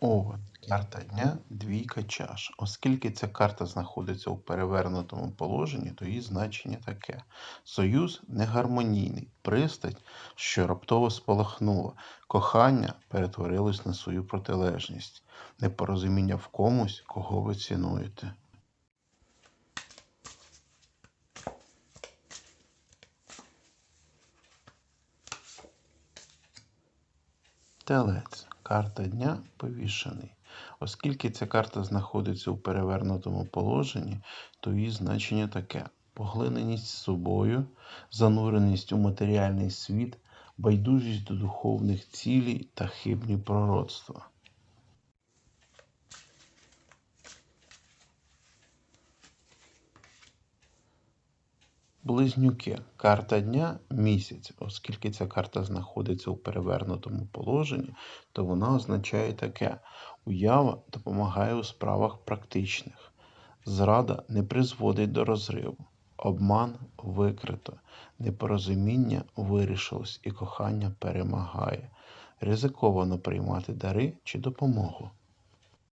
Овен. Карта дня двійка чаш. Оскільки ця карта знаходиться у перевернутому положенні, то її значення таке: союз негармонійний, пристать, що раптово спалахнула, кохання перетворилось на свою протилежність, непорозуміння в комусь, кого ви цінуєте. Телець. Карта дня повішений. Оскільки ця карта знаходиться у перевернутому положенні, то її значення таке: поглиненість собою, зануреність у матеріальний світ, байдужість до духовних цілей та хибні пророцтва. Близнюки. Карта дня місяць. Оскільки ця карта знаходиться у перевернутому положенні, то вона означає таке: уява допомагає у справах практичних, зрада не призводить до розриву, обман викрито, непорозуміння вирішилось і кохання перемагає. Ризиковано приймати дари чи допомогу.